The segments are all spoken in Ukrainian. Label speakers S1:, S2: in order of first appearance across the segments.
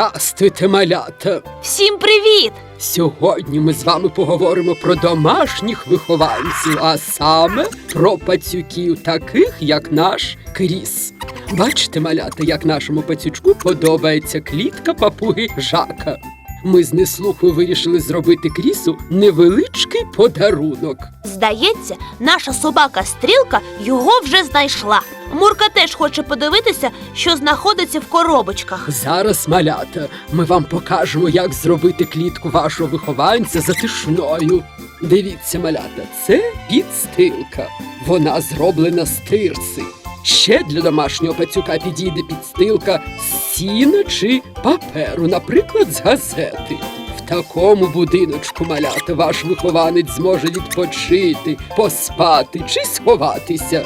S1: Здрастуйте, малята!
S2: Всім привіт!
S1: Сьогодні ми з вами поговоримо про домашніх вихованців, а саме про пацюків, таких як наш Кріс. Бачите, малята, як нашому пацючку подобається клітка папуги Жака. Ми з неслухою вирішили зробити Крісу невеличкий подарунок.
S2: Здається, наша собака Стрілка його вже знайшла. Мурка теж хоче подивитися, що знаходиться в коробочках.
S1: Зараз, малята, ми вам покажемо, як зробити клітку вашого вихованця затишною. Дивіться, малята, це підстилка. Вона зроблена з тирси. Ще для домашнього пацюка підійде підстилка з сіна чи паперу, наприклад, з газети. В такому будиночку малята ваш вихованець зможе відпочити, поспати чи сховатися.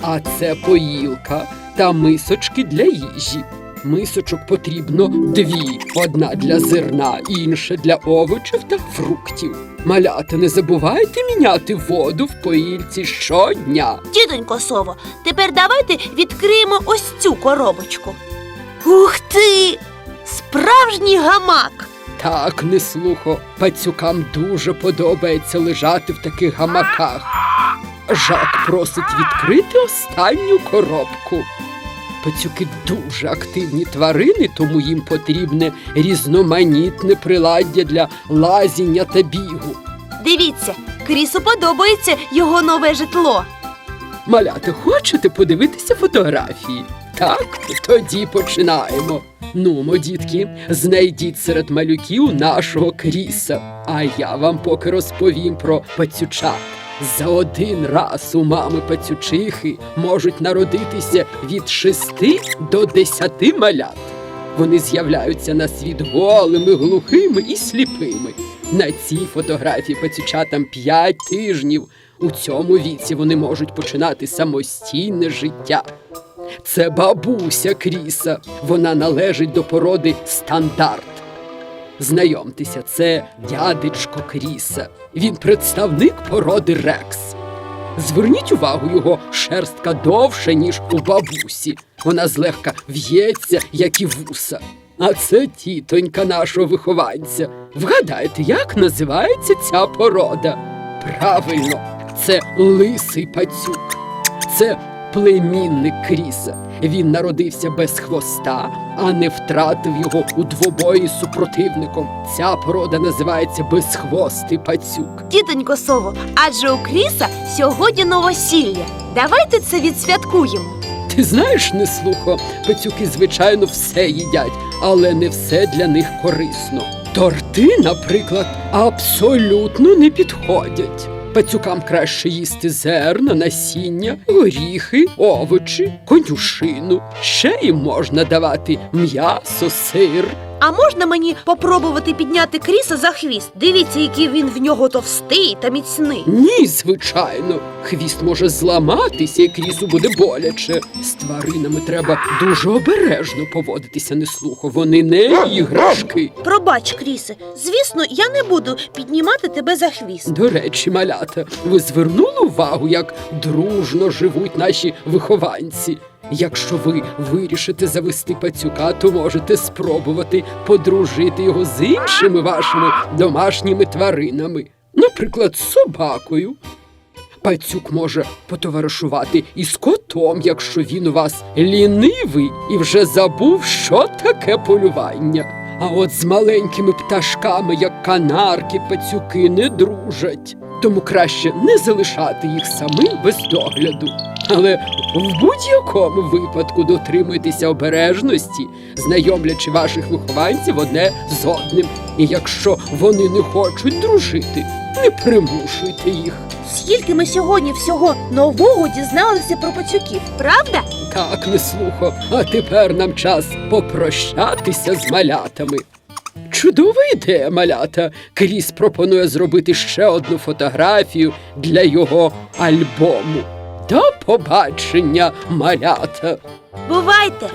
S1: А це поїлка та мисочки для їжі. Мисочок потрібно дві: одна для зерна, інша для овочів та фруктів. Малята, не забувайте міняти воду в поїльці щодня.
S2: Тітонько Сово, тепер давайте відкриємо ось цю коробочку. Ух ти! Справжній гамак!
S1: Так, не слухо, пацюкам дуже подобається лежати в таких гамаках. Жак просить відкрити останню коробку. Пацюки дуже активні тварини, тому їм потрібне різноманітне приладдя для лазіння та бігу.
S2: Дивіться, Крісу подобається його нове житло.
S1: Малята, хочете подивитися фотографії? Так, тоді починаємо. Нумо, дітки, знайдіть серед малюків нашого кріса. А я вам поки розповім про пацючат. За один раз у мами пацючихи можуть народитися від шести до десяти малят. Вони з'являються на світ голими, глухими і сліпими. На цій фотографії пацючатам 5 тижнів. У цьому віці вони можуть починати самостійне життя. Це бабуся Кріса. Вона належить до породи стандарт. Знайомтеся, це дядечко Кріса. Він представник породи Рекс. Зверніть увагу, його шерстка довша, ніж у бабусі. Вона злегка в'ється, як і вуса. А це тітонька нашого вихованця. Вгадайте, як називається ця порода? Правильно, це лисий пацюк. Це племінник Кріса. Він народився без хвоста, а не втратив його у двобої з супротивником. Ця порода називається безхвостий пацюк.
S2: Тітонько Сово, адже у Кріса сьогодні новосілля. Давайте це відсвяткуємо.
S1: Ти знаєш, неслухо, пацюки, звичайно, все їдять, але не все для них корисно. Торти, наприклад, абсолютно не підходять. Пацюкам краще їсти зерна, насіння, горіхи, овочі, конюшину. Ще їм можна давати м'ясо, сир.
S2: А можна мені попробувати підняти Кріса за хвіст? Дивіться, який він в нього товстий та міцний.
S1: Ні, звичайно, хвіст може зламатися, і крісу буде боляче. З тваринами треба дуже обережно поводитися неслухо. Вони не іграшки.
S2: Пробач, Крісе, звісно, я не буду піднімати тебе за хвіст.
S1: До речі, малята, ви звернули увагу, як дружно живуть наші вихованці. Якщо ви вирішите завести пацюка, то можете спробувати подружити його з іншими вашими домашніми тваринами, наприклад, з собакою. Пацюк може потоваришувати із котом, якщо він у вас лінивий і вже забув, що таке полювання. А от з маленькими пташками, як канарки, пацюки не дружать. Тому краще не залишати їх самих без догляду. Але в будь-якому випадку дотримуйтеся обережності, знайомлячи ваших вихованців одне з одним. І якщо вони не хочуть дружити, не примушуйте їх.
S2: Скільки ми сьогодні всього нового дізналися про пацюків, правда?
S1: Так, не слухо, а тепер нам час попрощатися з малятами. Чудова ідея, малята. Кріс пропонує зробити ще одну фотографію для його альбому. До побачення, малята!
S2: Бувайте!